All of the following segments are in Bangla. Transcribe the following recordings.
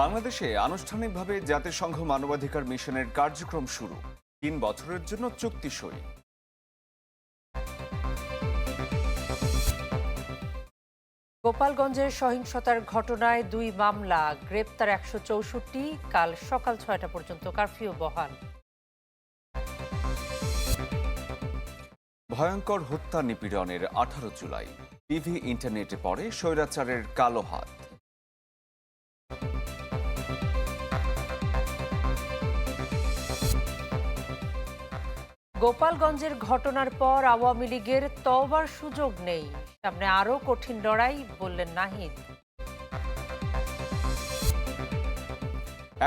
বাংলাদেশে আনুষ্ঠানিকভাবে জাতিসংঘ মানবাধিকার মিশনের কার্যক্রম শুরু। তিন বছরের জন্য চুক্তি সই। গোপালগঞ্জের সহিংসতার ঘটনায় দুই মামলা গ্রেপ্তার একশো চৌষট্টি কাল সকাল ছয়টা পর্যন্ত কারফিউ বহাল। ভয়ঙ্কর হত্যা নিপীড়নের আঠারো জুলাই। টিভি ইন্টারনেটে পড়ে স্বৈরাচারের কালো হাত। গোপালগঞ্জের ঘটনার পর আওয়ামী লীগের তওবার সুযোগ নেই। সামনে আরও কঠিন লড়াই বললেন নাহিদ।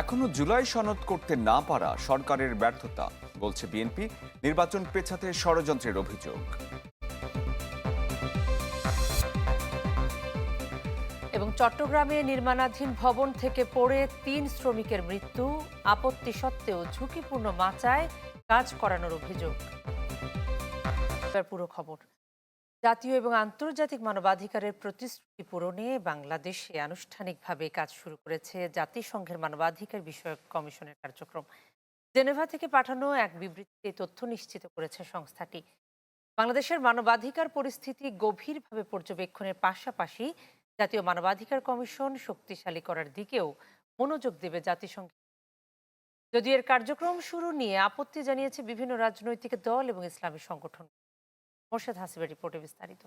এখনও জুলাই সনদ করতে না পারা সরকারের ব্যর্থতা বলছে বিএনপি। নির্বাচন পেছাতে ষড়যন্ত্রের অভিযোগ। এবং চট্টগ্রামে নির্মাণাধীন ভবন থেকে পড়ে তিন শ্রমিকের মৃত্যু। আপত্তি সত্ত্বেও ঝুঁকিপূর্ণ মাচায় কাজ করানোর অভিযোগ। পুরো খবর। জাতীয় এবং আন্তর্জাতিক মানবাধিকারের প্রতিশ্রুতি পূরণে বাংলাদেশে আনুষ্ঠানিকভাবে কাজ শুরু করেছে জাতিসংঘের মানবাধিকার বিষয়ক কমিশনের কার্যক্রম। জেনেভা থেকে পাঠানো এক বিবৃতিতে তথ্য নিশ্চিত করেছে সংস্থাটি। বাংলাদেশের মানবাধিকার পরিস্থিতি গভীরভাবে পর্যবেক্ষণের পাশাপাশি জাতীয় মানবাধিকার কমিশন শক্তিশালী করার দিকেও মনোযোগ দেবে জাতিসংঘ যদিও এর কার্যক্রম শুরু নিয়ে আপত্তি জানিয়েছে বিভিন্ন রাজনৈতিক দল এবং ইসলামী সংগঠন। মোর্শেদ হাসিবের রিপোর্টে বিস্তারিত।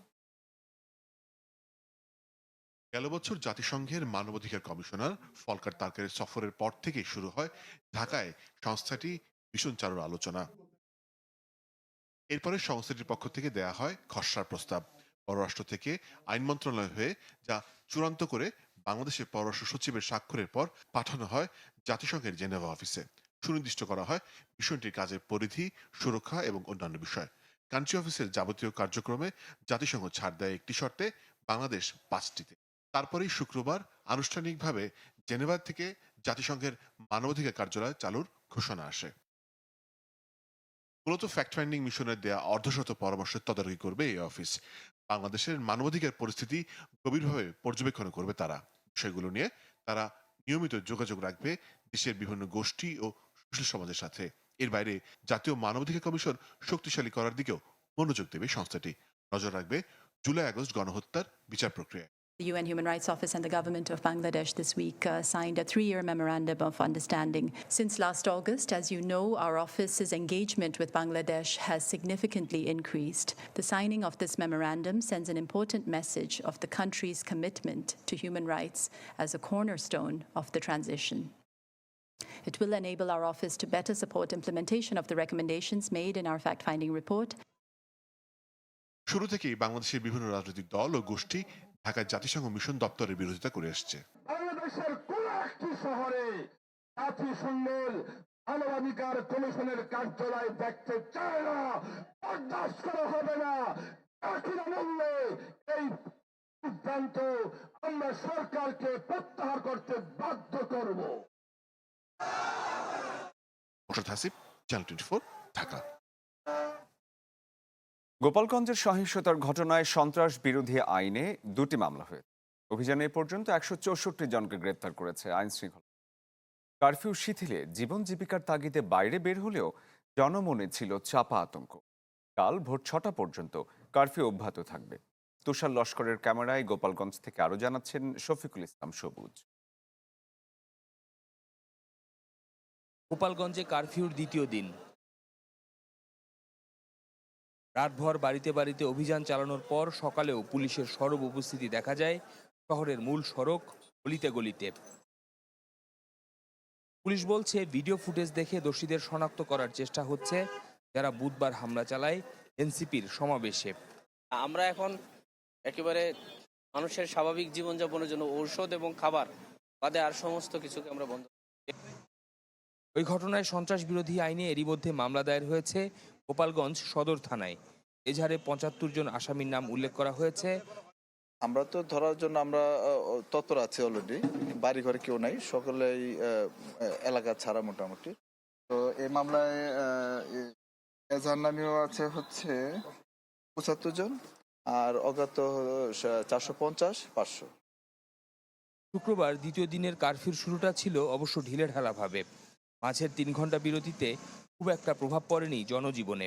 গেল বছর জাতিসংঘের মানবাধিকার কমিশনার ফলকার তারকারের সফরের পর থেকেই শুরু হয় ঢাকায় সংস্থাটি ভীষণ চারুর আলোচনা। এরপরে সংস্থাটির পক্ষ থেকে দেয়া হয় খসড়ার প্রস্তাব। পররাষ্ট্র থেকে আইন মন্ত্রণালয় হয়ে যা চূড়ান্ত করে বাংলাদেশের পররাষ্ট্র সচিবের স্বাক্ষরের পর পাঠানো হয় জাতিসংঘের জেনেভা অফিসে। সুনির্দিষ্ট করা হয় মিশনটির কাজের পরিধি, সুরক্ষা এবং অন্যান্য বিষয়। কান্ট্রি অফিসের যাবতীয় কার্যক্রমে জাতিসংঘ ছাড় দেয় একটি শর্তে, বাংলাদেশ পাঁচটিতে। তারপরেই শুক্রবার আনুষ্ঠানিকভাবে জেনেভা থেকে জাতিসংঘের মানবাধিকার কার্যালয় চালুর ঘোষণা আসে। মূলত ফ্যাক্ট ফাইন্ডিং মিশনের দেয়া অর্ধশত পরামর্শ তদারকি করবে এই অফিস বাংলাদেশের মানবাধিকার পরিস্থিতি গভীরভাবে পর্যবেক্ষণ করবে তারা। বিষয়গুলো নিয়ে তারা নিয়মিত যোগাযোগ রাখবে দেশের বিভিন্ন গোষ্ঠী ও সুশীল সমাজের সাথে। এর বাইরে জাতীয় মানবাধিকার কমিশন শক্তিশালী করার দিকেও মনোযোগ দেবে সংস্থাটি। নজর রাখবে জুলাই আগস্ট গণহত্যার বিচার প্রক্রিয়ায়। The UN Human Rights Office and the government of Bangladesh this week uh, signed a three year memorandum of understanding. Since last August, as you know, our office's engagement with Bangladesh has significantly increased. The signing of this memorandum sends an important message of the country's commitment to human rights as a cornerstone of the transition. It will enable our office to better support implementation of the recommendations made in our fact finding report শুরু থেকেই বাংলাদেশের বিভিন্ন রাজনৈতিক দল ও গোষ্ঠী ঢাকায় জাতিসংঘ মিশন দপ্তরের বিরোধিতা করে আসছে। বাংলাদেশের কোন একটি শহরে মানবাধিকার কমিশনের কার্যালয় দেখতে চায় না বরদাস্ত করা হবে না। একই মূল্যে এই সিদ্ধান্ত আমরা সরকারকে প্রত্যাহার করতে বাধ্য করব। Hasib channel twenty Dhaka. গোপালগঞ্জের সহিংসতার ঘটনায় সন্ত্রাস বিরোধী আইনে দুটি মামলা হয়েছে। অভিযানে পর্যন্ত একশো চৌষট্টি জনকে গ্রেপ্তার করেছে আইন শৃঙ্খলা কারফিউ শিথিলে জীবন জীবিকার তাগিদে বাইরে বের হলেও জনমনে ছিল চাপা আতঙ্ক। কাল ভোর ছটা পর্যন্ত কারফিউ অব্যাহত থাকবে। তুষার লস্করের ক্যামেরায় গোপালগঞ্জ থেকে আরও জানাচ্ছেন শফিকুল ইসলাম সবুজ। গোপালগঞ্জে কারফিউর দ্বিতীয় দিন। রাতভর বাড়িতে বাড়িতে অভিযান চালানোর পর সকালেও পুলিশের সরব উপস্থিতি দেখা যায় শহরের মূল সড়ক গলিতে গলিতে। পুলিশ বলছে ভিডিও ফুটেজ দেখে দোষীদের শনাক্ত করার চেষ্টা হচ্ছে যারা বুধবার হামলা চালায় এনসিপির সমাবেশে। আমরা এখন একেবারে মানুষের স্বাভাবিক জীবনযাপনের জন্য ঔষধ এবং খাবার বাদে আর সমস্ত কিছুকে আমরা বন্ধ ওই ঘটনায় সন্ত্রাস বিরোধী আইনে এরই মধ্যে মামলা দায়ের হয়েছে। গোপালগঞ্জ সদর থানায়। এজাহারে পঁচাত্তর জন আসামির নাম উল্লেখ করা হয়েছে। আমরা তো ধরার জন্য আমরা তৎপর আছি অলরেডি বাড়ি ঘরে কেউ নাই। সকলেই এলাকা ছাড়া মোটামুটি। তো এই মামলায় এজাহার নামীয় আছে হচ্ছে পঁচাত্তর জন আর অজ্ঞাত চারশো পঞ্চাশ পাঁচশো। শুক্রবার দ্বিতীয় দিনের কারফিউর শুরুটা ছিল অবশ্য ঢিলেঢালাভাবে। মাঝের তিন ঘণ্টা বিরতিতে খুব একটা প্রভাব পড়েনি জনজীবনে।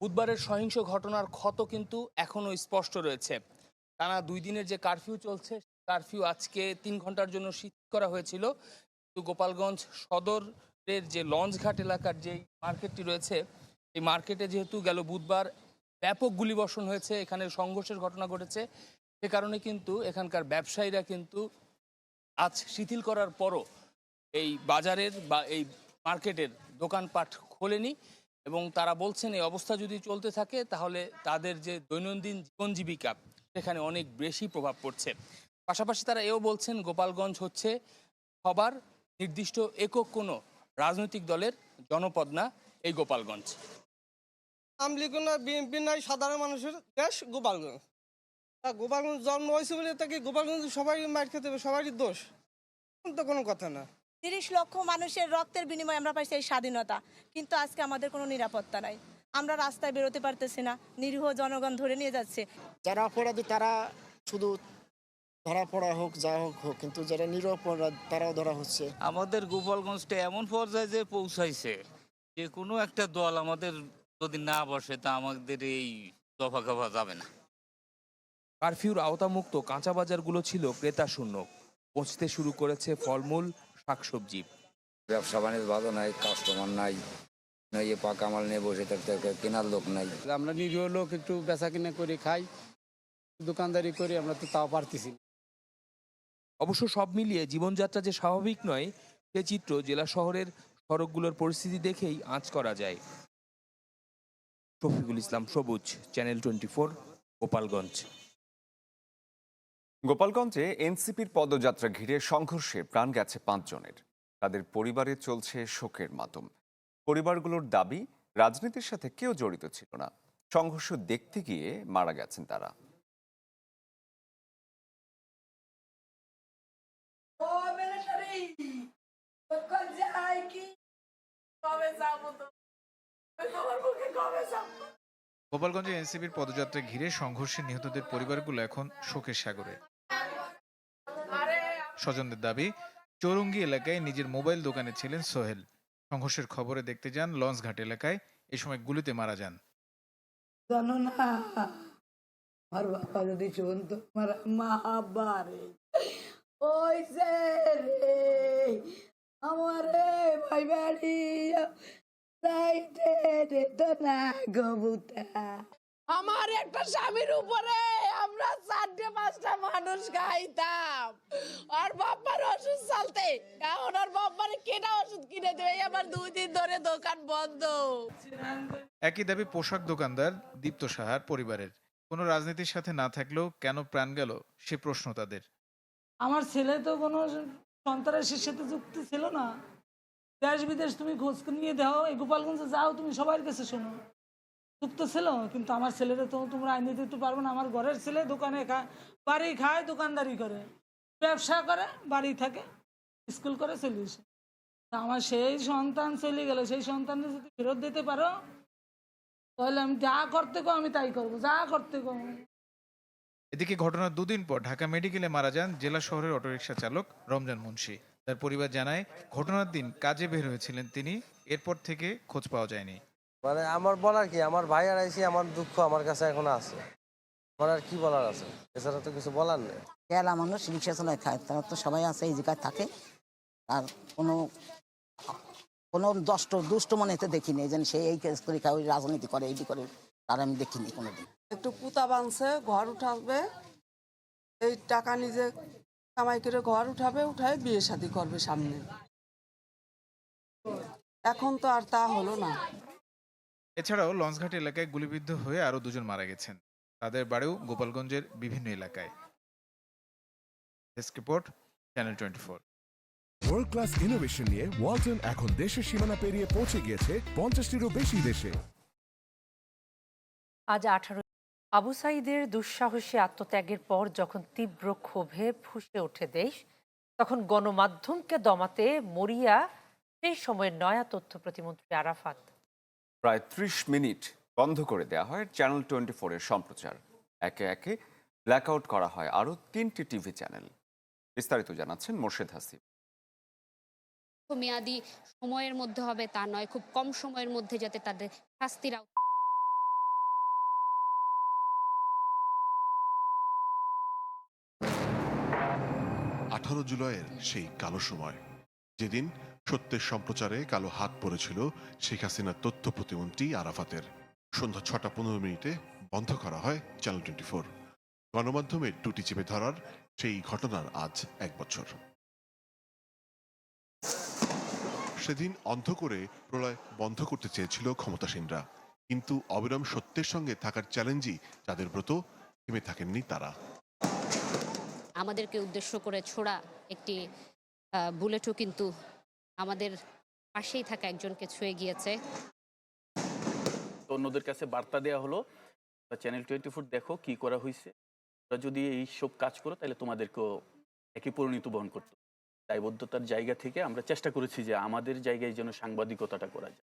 বুধবারের সহিংস ঘটনার ক্ষত কিন্তু এখনও স্পষ্ট রয়েছে। টানা দুই দিনের যে কারফিউ চলছে, কারফিউ আজকে তিন ঘণ্টার জন্য শিথিল করা হয়েছিল। কিন্তু গোপালগঞ্জ সদরের যে লঞ্চঘাট এলাকার যে মার্কেটটি রয়েছে, এই মার্কেটে যেহেতু গেল বুধবার ব্যাপক গুলিবর্ষণ হয়েছে, এখানে সংঘর্ষের ঘটনা ঘটেছে, সে কারণে কিন্তু এখানকার ব্যবসায়ীরা কিন্তু আজ শিথিল করার পরও এই বাজারের বা এই মার্কেটের দোকানপাট খোলেনি এবং তারা বলছেন এই অবস্থা যদি চলতে থাকে, তাহলে তাদের যে দৈনন্দিন জীবন জীবিকা, সেখানে অনেক বেশি প্রভাব পড়ছে। পাশাপাশি তারা এও বলছেন, গোপালগঞ্জ হচ্ছে সবার নির্দিষ্ট একক কোনো রাজনৈতিক দলের জনপদ না, এই গোপালগঞ্জ। না, বিএনপি নাই, সাধারণ মানুষের দেশ গোপালগঞ্জ। গোপালগঞ্জ জন্ম হয়েছে বলে তাকে গোপালগঞ্জ সবাই মার খেতে হবে, সবারই দোষ? তো কোনো কথা না। তিরিশ লক্ষ মানুষের রক্তের বিনিময়ে আমরা পাইছি এই স্বাধীনতা। কিন্তু আজকে আমাদের কোনো নিরাপত্তা নাই। আমরা রাস্তায় বেরোতে পারতেছি না নিরীহ জনগণ ধরে নিয়ে যাচ্ছে। যারা অপরাধী তারা শুধু ধরা পড়া হোক যা হোক হোক কিন্তু যারা নিরপরাধ তারাও ধরা হচ্ছে। আমাদের গোপালগঞ্জটা এমন পর্যায়ে যে পৌঁছাইছে যে কোনো একটা দল আমাদের যদি না বসে তা আমাদের এই দফা খাওয়া যাবে না। কারফিউর আওতামুক্ত কাঁচা বাজারগুলো ছিল ক্রেতা শূন্য। পৌঁছতে শুরু করেছে ফলমূল শাকসবজি। ব্যবসা বাণিজ্য ভালো নাই কাস্টমার নাই এ পাকা মাল নিয়ে বসে থাকতে কেনার লোক নাই। আমরা নিরীহ লোক একটু বেচা কিনা করে খাই দোকানদারি করি আমরা তো তাও পারতেছি অবশ্য সব মিলিয়ে জীবনযাত্রা যে স্বাভাবিক নয় সে চিত্র জেলা শহরের সড়কগুলোর পরিস্থিতি দেখেই আঁচ করা যায়। শফিকুল ইসলাম সবুজ চ্যানেল টোয়েন্টি ফোর গোপালগঞ্জ। গোপালগঞ্জে এনসিপির পদযাত্রা ঘিরে সংঘর্ষে প্রাণ গেছে পাঁচজনের। তাদের পরিবারে চলছে শোকের মাতম। পরিবারগুলোর দাবি, রাজনীতির সাথে কেউ জড়িত ছিল না। সংঘর্ষ দেখতে গিয়ে মারা গেছেন তারা। গোপালগঞ্জে এনসিপির পদযাত্রা ঘিরে সংঘর্ষে নিহতদের পরিবারগুলো এখন শোকের সাগরে। স্বজনদের দাবি, চৌরঙ্গি এলাকায় নিজের মোবাইল দোকানে ছিলেন সোহেল। সংঘর্ষের খবরে দেখতে যান লঞ্চঘাট এলাকায়, এ সময় গুলিতে মারা যান। জানো না, আমার বাবা যদি রে। ভাই বাড়ি যাইতে দিত না গবুতা। আমার একটা স্বামীর উপরে আমরা চারটে পাঁচটা মানুষ খাইতাম। আর বাবার ওষুধ চলতে। এখন আর বাবার কেনা ওষুধ কিনে দেবে। আমার দুই দিন ধরে দোকান বন্ধ। একই দাবি পোশাক দোকানদার দীপ্ত সাহার পরিবারের। কোনো রাজনীতির সাথে না থাকলেও কেন প্রাণ গেল সে প্রশ্ন তাদের। আমার ছেলে তো কোনো সন্ত্রাসের সাথে যুক্ত ছিল না। দেশ বিদেশ তুমি খোঁজ নিয়ে দাও এই গোপালগঞ্জে যাও তুমি সবার কাছে শোনো। যুক্ত ছিল, কিন্তু আমার ছেলেরা তো তোমরা আইনে দিতে পারব না। আমার ঘরের ছেলে দোকানে খায় বাড়ি খায়, দোকানদারি করে। ব্যবসা করে, বাড়ি থাকে, স্কুল করে, চলে তা আমার সেই সন্তান চলে গেল। সেই সন্তানকে যদি ফেরত দিতে পারো, তাহলে আমি যা করতে গো আমি তাই করব। যা করতে গো এদিকে ঘটনার দুদিন পর ঢাকা মেডিকেলে মারা যান জেলা শহরের অটোরিকশা চালক রমজান মুন্সি। তার পরিবার জানায়, ঘটনার দিন কাজে বের হয়েছিলেন তিনি, এরপর থেকে খোঁজ পাওয়া যায়নি। মানে আমার বলার কি আমার ভাই আর আইসি আমার দুঃখ আমার কাছে এখন আছে। আমার আর কি বলার আছে? এছাড়া তো কিছু বলার নেই। কেলা মানুষ রিক্সা চালায় খায় তারা তো সবাই আছে এই জায়গায় থাকে। আর কোনো কোনো দষ্ট দুষ্ট মনেতে দেখিনি এই যেন সে এই কেস করে খায় ওই রাজনীতি করে এইটি করে তার আমি দেখিনি কোনোদিন। একটু পুতা বাঁধছে ঘর উঠাবে এই টাকা নিজে কামাই করে ঘর উঠাবে উঠায় বিয়ে শাদি করবে সামনে। এখন তো আর তা হলো না। এছাড়াও লঞ্চঘাট এলাকায় গুলিবিদ্ধ হয়ে আরও দুজন মারা গেছেন। তাদের বাড়িও গোপালগঞ্জের বিভিন্ন এলাকায়। Desk report channel twenty four. World class innovation নিয়ে ওয়ালটন এখন দেশের সীমানা পেরিয়ে পৌঁছে গিয়েছে পঞ্চাশটিরও বেশি দেশে। আজ আঠারো আবু সাইদের দুঃসাহসী আত্মত্যাগের পর যখন তীব্র ক্ষোভে ফুসে ওঠে দেশ তখন গণমাধ্যমকে দমাতে মরিয়া সেই সময়ের নয়া তথ্য প্রতিমন্ত্রী আরাফাত। প্রায় ত্রিশ মিনিট বন্ধ করে দেওয়া হয় চ্যানেল টোয়েন্টি ফোরের সম্প্রচার। একে একে ব্ল্যাকআউট করা হয় আরও তিনটি টিভি চ্যানেল। বিস্তারিত জানাচ্ছেন মোর্শেদ হাসিব। মেয়াদি সময়ের মধ্যে হবে তা নয় খুব কম সময়ের মধ্যে যাতে তাদের শাস্তির আঠারো জুলাইয়ের সেই কালো সময় যেদিন সত্যের সম্প্রচারে কালো হাত পড়েছিল শেখ হাসিনার তথ্য প্রতিমন্ত্রী আরাফাতের। সন্ধ্যা ছটা পনেরো মিনিটে বন্ধ করা হয় চ্যানেল টোয়েন্টি ফোর গণমাধ্যমের টুটি চেপে ধরার সেই ঘটনার আজ এক বছর। সেদিন অন্ধ করে প্রলয় বন্ধ করতে চেয়েছিল ক্ষমতাসীনরা। কিন্তু অবিরাম সত্যের সঙ্গে থাকার চ্যালেঞ্জই যাদের ব্রত, থেমে থাকেননি তারা। আমাদেরকে উদ্দেশ্য করে ছোড়া একটি বুলেটও কিন্তু আমাদের পাশেই থাকা একজনকে ছুঁয়ে গিয়েছে। তো অন্যদের কাছে বার্তা দেওয়া হলো চ্যানেল টোয়েন্টি ফোর দেখো কি করা হয়েছে তোমরা যদি এই সব কাজ করো তাহলে তোমাদেরকেও একই পরিণত বহন করতে। দায়বদ্ধতার জায়গা থেকে আমরা চেষ্টা করেছি যে আমাদের জায়গায় যেন সাংবাদিকতাটা করা যায়।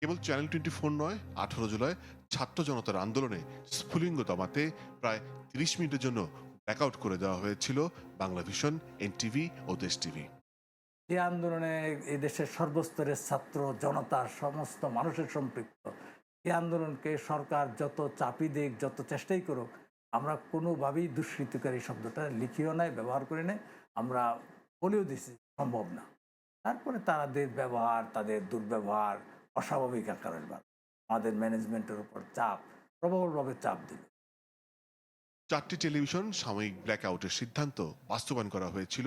কেবল চ্যানেল টোয়েন্টি ফোর নয় আঠারো জুলাই ছাত্র জনতার আন্দোলনে স্ফুলিঙ্গ দমাতে প্রায় তিরিশ মিনিটের জন্য ব্ল্যাকআউট করে দেওয়া হয়েছিল বাংলা ভিশন এনটিভি ও দেশ টিভি। এই আন্দোলনে এই দেশের সর্বস্তরের ছাত্র জনতার সমস্ত মানুষের সম্পৃক্ত। এই আন্দোলনকে সরকার যত চাপি দিক, যত চেষ্টাই করুক, আমরা কোনোভাবেই দুষ্কৃতিকারী শব্দটা লিখিও নাই, ব্যবহার করি নাই, আমরা বলেও দিছি, সম্ভব না। তারপরে তাদের ব্যবহার, তাদের দুর্ব্যবহার অস্বাভাবিক আকারের আমাদের ম্যানেজমেন্টের উপর চাপ, প্রবলভাবে চাপ দিল। চারটি টেলিভিশন সাময়িক ব্ল্যাকআউটের সিদ্ধান্ত বাস্তবায়ন করা হয়েছিল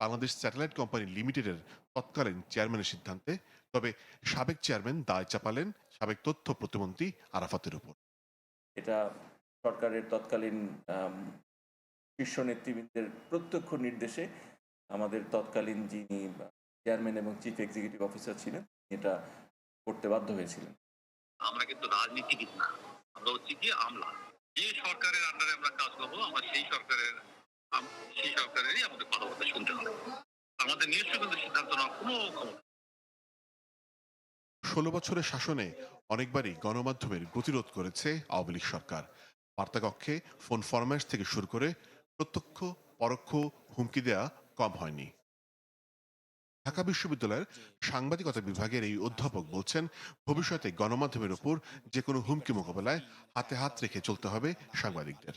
বাংলাদেশ স্যাটেলাইট কোম্পানি লিমিটেডের তৎকালীন চেয়ারম্যানের সিদ্ধান্তে। তবে সাবেক চেয়ারম্যান দায় চাপালেন সাবেক তথ্য প্রতিমন্ত্রী আরাফাতের উপর। এটা সরকারের তৎকালীন শীর্ষ নেতৃবৃন্দের প্রত্যক্ষ নির্দেশে আমাদের তৎকালীন যিনি চেয়ারম্যান এবং চিফ এক্সিকিউটিভ অফিসার ছিলেন এটা করতে বাধ্য হয়েছিলেন। আমরা কিন্তু রাজনীতিবিদ না আমরা হচ্ছে কি আমলা। যে সরকারের আন্ডারে আমরা কাজ করব, আমরা সেই সরকারের সেই সরকারেরই আমাদের কথাবার্তা শুনতে হবে। আমাদের নিজস্ব কিন্তু সিদ্ধান্ত নেওয়ার কোনো ক্ষমতা ষোলো বছরের শাসনে অনেকবারই গণমাধ্যমের গতিরোধ করেছে আওয়ামী লীগ সরকার। বার্তাকক্ষে ফোন ফরম্যাশ থেকে শুরু করে প্রত্যক্ষ, পরোক্ষ হুমকি দেয়া কম হয়নি। ঢাকা বিশ্ববিদ্যালয়ের সাংবাদিকতা বিভাগের এই অধ্যাপক বলছেন, ভবিষ্যতে গণমাধ্যমের উপর যে কোনো হুমকি মোকাবেলায় হাতে হাত রেখে চলতে হবে সাংবাদিকদের।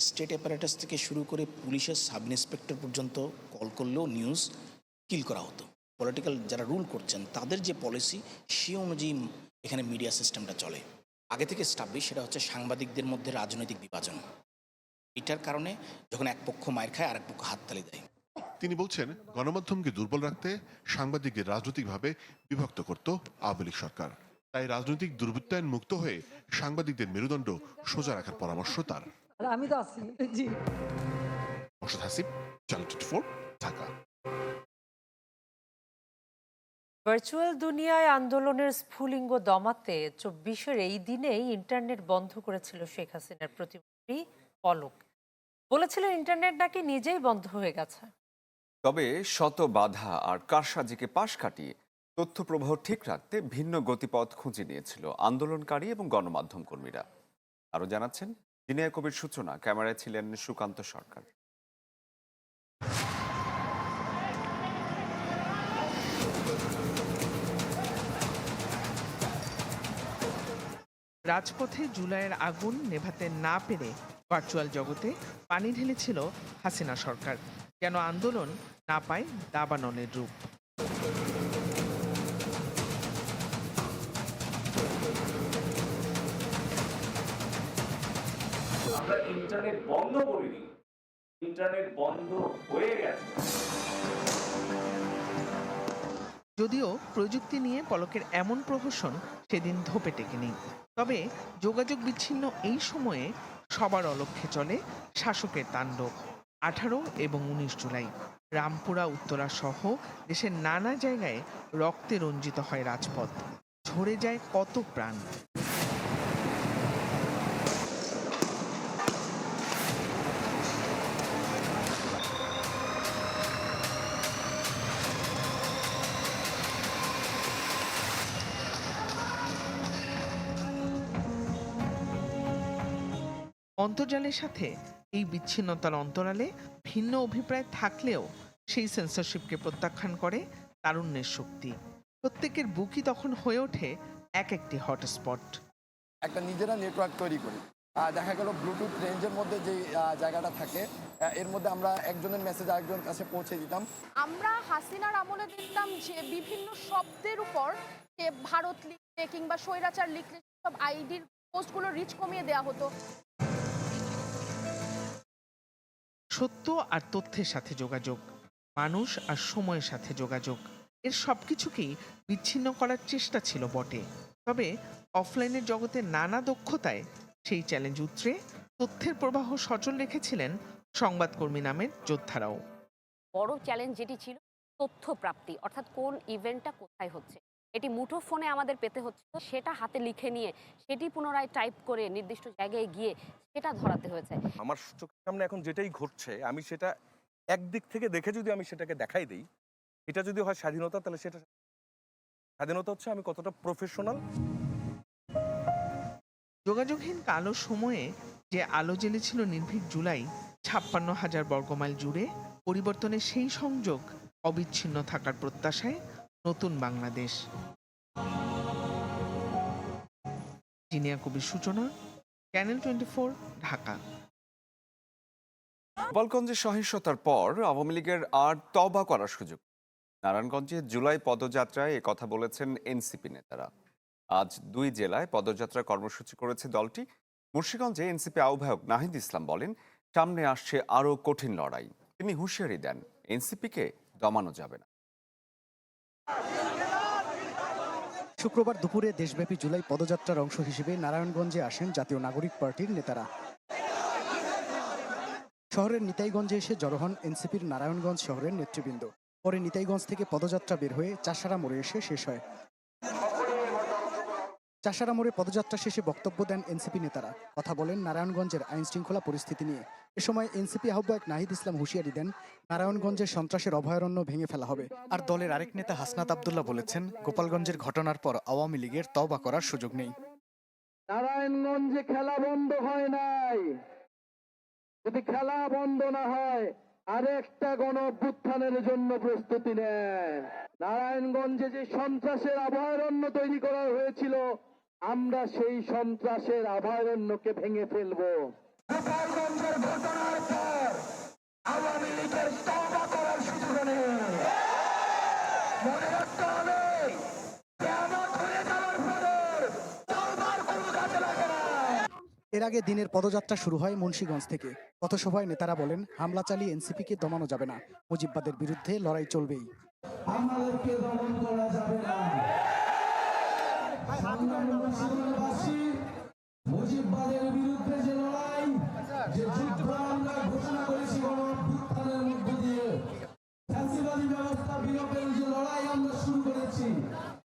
স্টেট অ্যাপারেটাস থেকে শুরু করে পুলিশের সাব ইন্সপেক্টর পর্যন্ত কল করলেও নিউজ কিল করা হতো। পলিটিক্যাল যারা রুল করছেন, তাদের যে পলিসি, সে অনুযায়ী এখানে মিডিয়া সিস্টেমটা চলে। আগে থেকে স্টাবলিশ সেটা হচ্ছে সাংবাদিকদের মধ্যে রাজনৈতিক বিভাজন। এটার কারণে যখন এক পক্ষ মায়ের খায়, আরেক পক্ষ হাততালি দেয়। তিনি বলছেন গণমাধ্যমকে দুর্বল রাখতে সাংবাদিকদের রাজনৈতিকভাবে বিভক্ত করত আওয়ামী লীগ সরকার। তাই রাজনৈতিক দুর্বৃত্তায়ন মুক্ত হয়ে সাংবাদিকদের মেরুদণ্ড সোজা রাখার পরামর্শ তার। আমি তো আছি। জি। Morshed Hasib channel twenty four Dhaka. Virtual দুনিয়ায় আন্দোলনের স্ফুলিঙ্গ দমাতে চব্বিশের এই দিনেই ইন্টারনেট বন্ধ করেছিল শেখ হাসিনার প্রতিমন্ত্রী পলক। বলেছিলেন ইন্টারনেট নাকি নিজেই বন্ধ হয়ে গেছে। তবে শত বাধা আর কারসাজিকে পাশ কাটিয়ে তথ্যপ্রবাহ ঠিক রাখতে ভিন্ন গতিপথ খুঁজে নিয়েছিল আন্দোলনকারী এবং গণমাধ্যম কর্মীরা। আরও জানাচ্ছেন জিনিয়া কবির সূচনা, ক্যামেরায় ছিলেন সুকান্ত সরকার। রাজপথে জুলাইয়ের আগুন নেভাতে না পেরে ভার্চুয়াল জগতে পানি ঢেলেছিল হাসিনা সরকার। কেন আন্দোলন না পায় দাবানলের রূপ। আমরা ইন্টারনেট বন্ধ করিনি। ইন্টারনেট বন্ধ হয়ে গেছে। যদিও প্রযুক্তি নিয়ে পলকের এমন প্রহসন সেদিন ধোপে টেকেনি। তবে যোগাযোগ বিচ্ছিন্ন এই সময়ে সবার অলক্ষ্যে চলে শাসকের তাণ্ডব আঠারো এবং উনিশ জুলাই। রামপুরা, উত্তরা সহ দেশের নানা জায়গায় রক্তে রঞ্জিত হয় রাজপথ। ঝরে যায় কত প্রাণ? অন্তর্জালের সাথে এই বিচ্ছিন্নতার অন্তরালে ভিন্ন অভিপ্রায় থাকলেও সেই সেন্সরশিপকে প্রত্যাখ্যান করে তারুণ্যের শক্তি। প্রত্যেকের বুকই তখন হয়ে ওঠে এক একটি হটস্পট একটা নিজেরা নেটওয়ার্ক তৈরি করি। দেখা গেল ব্লুটুথ রেঞ্জের মধ্যে যে জায়গাটা থাকে এর মধ্যে আমরা একজনের মেসেজ আরেকজনের কাছে পৌঁছে দিতাম। আমরা হাসিনার আমলে দেখতাম যে বিভিন্ন শব্দের উপর যে ভারত লিখলে কিংবা স্বৈরাচার লিখলে সব আইডির পোস্টগুলো রিচ কমিয়ে দেওয়া হতো। সত্য আর তথ্যের সাথে যোগাযোগ। মানুষ আর সময়ের সাথে যোগাযোগ। এর সব কিছুকেই বিচ্ছিন্ন করার চেষ্টা ছিল বটে। তবে অফলাইনের জগতে নানা দক্ষতায় সেই চ্যালেঞ্জ উতরে তথ্যের প্রবাহ সচল রেখেছিলেন সংবাদকর্মী নামের যোদ্ধারাও। বড় চ্যালেঞ্জ যেটি ছিল তথ্য প্রাপ্তি অর্থাৎ কোন ইভেন্টটা কোথায় হচ্ছে। এটি মুঠো ফোনে আমাদের পেতে হচ্ছে সেটা হাতে লিখে নিয়ে সেটি পুনরায় টাইপ করে নির্দিষ্ট জায়গায় গিয়ে সেটা ধরাতে হয়েছে। আমার চোখের সামনে এখন যেটাই ঘটছে আমি সেটা একদিক থেকে দেখে যদি আমি সেটাকে দেখাই দিই, এটা যদি হয় স্বাধীনতা, তাহলে সেটা স্বাধীনতা হচ্ছে আমি কতটা প্রফেশনাল যোগাযোগহীন কালো সময়ে যে আলো জ্বেলেছিল নির্ভীক জুলাই, ছাপ্পান্ন হাজার বর্গমাইল জুড়ে পরিবর্তনের সেই সংযোগ অবিচ্ছিন্ন থাকার প্রত্যাশায় নতুন বাংলাদেশ। জিনিয়া কবির সূচনা চ্যানেল টোয়েন্টি ঢাকা। গোপালগঞ্জে সহিংসতার পর আওয়ামী লীগের আর তবা করার সুযোগ। নারায়ণগঞ্জে জুলাই পদযাত্রায় কথা বলেছেন এনসিপি নেতারা। আজ দুই জেলায় পদযাত্রা কর্মসূচি করেছে দলটি। মুন্সিগঞ্জে এনসিপি আহ্বায়ক নাহিদ ইসলাম বলেন, সামনে আসছে আরও কঠিন লড়াই। তিনি হুঁশিয়ারি দেন, এনসিপিকে দমানো যাবে না। শুক্রবার দুপুরে দেশব্যাপী জুলাই পদযাত্রার অংশ হিসেবে নারায়ণগঞ্জে আসেন জাতীয় নাগরিক পার্টির নেতারা। শহরের নিতাইগঞ্জে এসে জড়ো হন এনসিপির নারায়ণগঞ্জ শহরের নেতৃবৃন্দ। পরে নিতাইগঞ্জ থেকে পদযাত্রা বের হয়ে চাষারা মোড়ে এসে শেষ হয়। চাষারা মোড়ে পদযাত্রা শেষে বক্তব্য দেন এনসিপি নেতারা। কথা বলেন নারায়ণগঞ্জের আইন শৃঙ্খলা পরিস্থিতি নিয়ে। এ সময় এনসিপি আহ্বায়ক নাহিদ ইসলাম হুঁশিয়ারি দেন, নারায়ণগঞ্জের সন্ত্রাসের অভয়ারণ্য ভেঙে ফেলা হবে। আর দলের আরেক নেতা হাসনাত আবদুল্লাহ বলেছেন, গোপালগঞ্জের ঘটনার পর আওয়ামী লীগের তবা করার সুযোগ নেই। নারায়ণগঞ্জে খেলা বন্ধ হয় নাই। যদি খেলা বন্ধ না হয়, আরেকটা গণ অভ্যুত্থানের জন্য প্রস্তুতি নেন। নারায়ণগঞ্জে যে সন্ত্রাসের অভয়ারণ্য তৈরি করা হয়েছিল, আমরা সেই সন্ত্রাসের অভয়ারণ্যকে ভেঙে ফেলব। গোপালগঞ্জের আওয়ামী লীগের তওবা করার সুযোগ নেই। মনে রাখতে হবে এর আগে দিনের পদযাত্রা শুরু হয় মুন্সীগঞ্জ থেকে। পথসভায় নেতারা বলেন, হামলা চালিয়ে এনসিপিকে দমানো যাবে না। মুজিববাদের বিরুদ্ধে লড়াই চলবেই।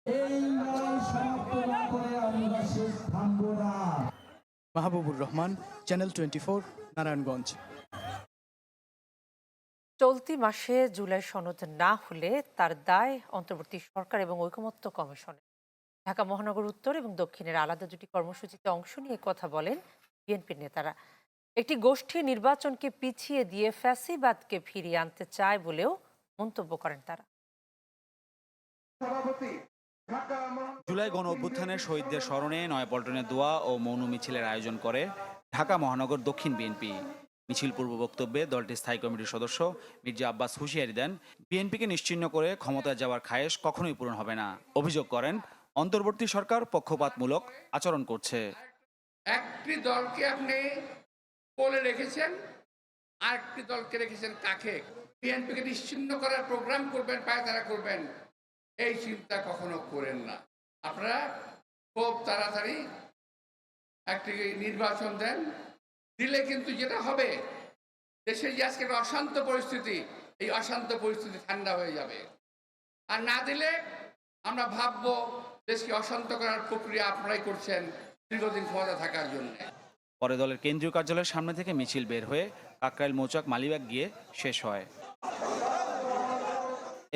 এই লড়াই সমাপ্ত না করে আমরা শেষ না। Mahbubur Rahman channel twenty four Narayanganj চলতি মাসে জুলাই সনদ না হলে তার দায় অন্তর্বর্তী সরকার এবং ঐকমত্য কমিশনের ঢাকা মহানগর উত্তর এবং দক্ষিণের আলাদা দুটি কর্মসূচিতে অংশ নিয়ে কথা বলেন বিএনপির নেতারা। একটি গোষ্ঠী নির্বাচনকে পিছিয়ে দিয়ে ফ্যাসিবাদকে ফিরিয়ে আনতে চায় বলেও মন্তব্য করেন তারা। জুলাই গণ অভ্যুত্থানের শহীদদের স্মরণে নয়াপল্টনে দোয়া ও মৌন মিছিলের আয়োজন করে ঢাকা মহানগর দক্ষিণ বিএনপি। মিছিল পূর্ব বক্তব্যে দলটির স্থায়ী কমিটির সদস্য মির্জা আব্বাস হুঁশিয়ারি দেন, বিএনপিকে নিশ্চিহ্ন করে ক্ষমতায় যাওয়ার খায়েশ কখনোই পূরণ হবে না। অভিযোগ করেন, অন্তর্বর্তী সরকার পক্ষপাতমূলক আচরণ করছে। একটি দলকে আপনি কোলে রেখেছেন, আরেকটি দলকে রেখেছেন কাকে বিএনপিকে নিশ্চিন্ন করার প্রোগ্রাম করবেন, পায়তারা করবেন। এই চিন্তা কখনো করেন না। আপনারা খুব তাড়াতাড়ি একটি নির্বাচন দেন। দিলে কিন্তু যেটা হবে দেশের যে আজকের অশান্ত পরিস্থিতি, এই অশান্ত পরিস্থিতি ঠান্ডা হয়ে যাবে। আর না দিলে আমরা ভাববো, দেশকে অশান্ত করার প্রক্রিয়া আপনারাই করছেন দীর্ঘদিন ক্ষমতা থাকার জন্য। পরে দলের কেন্দ্রীয় কার্যালয়ের সামনে থেকে মিছিল বের হয়ে কাকরাইল মৌচাক মালিবাগ গিয়ে শেষ হয়।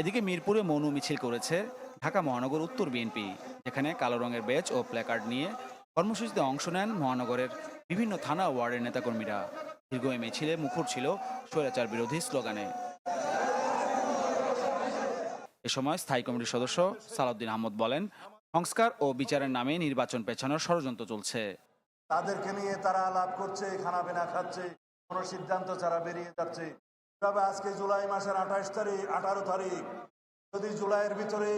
এদিকে মিরপুরে মৌন মিছিল করেছে ঢাকা মহানগর উত্তর বিএনপি। যেখানে কালো রঙের ব্যাচ ও প্ল্যাকার্ড নিয়ে কর্মসূচিতে অংশ নেন মহানগরের বিভিন্ন থানা ওয়ার্ডের নেতাকর্মীরা। দীর্ঘ এই মিছিলে মুখর ছিল স্বৈরাচার বিরোধী স্লোগানে। এ সময় স্থায়ী কমিটির সদস্য সালাউদ্দিন আহমদ বলেন, সংস্কার ও বিচারের নামে নির্বাচন পেছানোর ষড়যন্ত্র চলছে। তাদেরকে নিয়ে তারা আলাপ করছে, খানাপিনা খাচ্ছে, কোনো সিদ্ধান্ত ছাড়া বেরিয়ে যাচ্ছে। তবে আজকে জুলাই মাসের আঠাশ তারিখ, আঠারো তারিখ। যদি জুলাইয়ের ভিতরে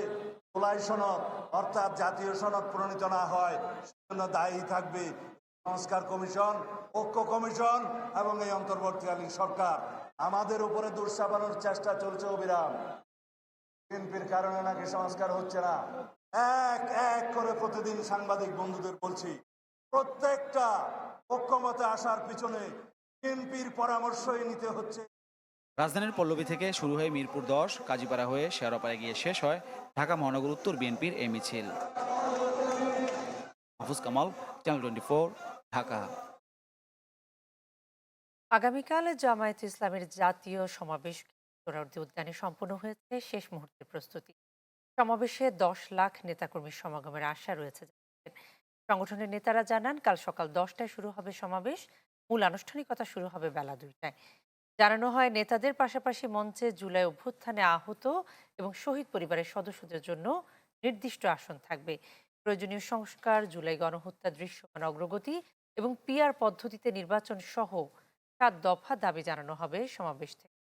জুলাই সনদ, অর্থাৎ জাতীয় সনদ প্রণীত না হয়, সেজন্য দায়ী থাকবে সংস্কার কমিশন ঐক্য কমিশন এবং এই অন্তর্বর্তীকালীন সরকার। আমাদের উপরে দুঃসাবানোর চেষ্টা চলছে অবিরাম। বিএনপির কারণে নাকি সংস্কার হচ্ছে না? এক এক করে প্রতিদিন সাংবাদিক বন্ধুদের বলছি, প্রত্যেকটা ঐক্যমতে আসার পিছনে বিএনপির পরামর্শই নিতে হচ্ছে। রাজধানীর পল্লবী থেকে শুরু হয়ে মিরপুর দশ, কাজীপাড়া হয়ে শেয়ারপাড়ায় গিয়ে শেষ হয় ঢাকা মহানগর উত্তর বিএনপির এই মিছিল। Kamal, channel twenty Dhaka. আগামীকাল জামায়াত ইসলামের জাতীয় সমাবেশ সোহরাওয়ার্দী উদ্যানে সম্পন্ন হয়েছে। শেষ মুহূর্তের প্রস্তুতি। সমাবেশে দশ লাখ নেতাকর্মীর সমাগমের আশা রয়েছে। সংগঠনের নেতারা জানান, কাল সকাল দশটায় শুরু হবে সমাবেশ। মূল আনুষ্ঠানিকতা শুরু হবে বেলা দুইটায়। জানানো হয়, নেতাদের পাশাপাশি মঞ্চে জুলাই অভ্যুত্থানে আহত এবং শহীদ পরিবারের সদস্যদের জন্য নির্দিষ্ট আসন থাকবে। প্রয়োজনীয় সংস্কার, জুলাই গণহত্যা দৃশ্যমান অগ্রগতি এবং পিআর পদ্ধতিতে নির্বাচন সহ সাত দফা দাবি জানানো হবে সমাবেশ থেকে।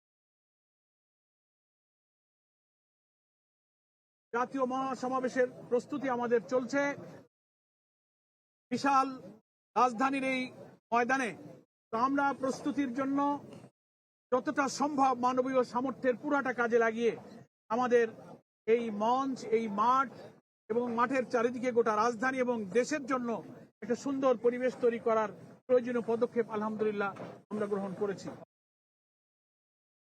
জাতীয় মহাসমাবেশের প্রস্তুতি আমাদের চলছে। বিশাল রাজধানীর এই ময়দানে। আমরা প্রস্তুতির জন্য যতটা সম্ভব মানবীয় সামর্থ্যের পুরাটা কাজে লাগিয়ে আমাদের এই মঞ্চ এই মাঠ এবং মাঠের চারিদিকে গোটা রাজধানী এবং দেশের জন্য একটা সুন্দর পরিবেশ তৈরি করার প্রয়োজনীয় পদক্ষেপ আলহামদুলিল্লাহ আমরা গ্রহণ করেছি।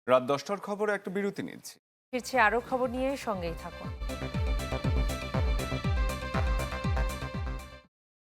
রাত দশটার খবরে একটা বিরতি নিচ্ছি। ফিরছে আরও খবর নিয়ে সঙ্গেই থাকুন।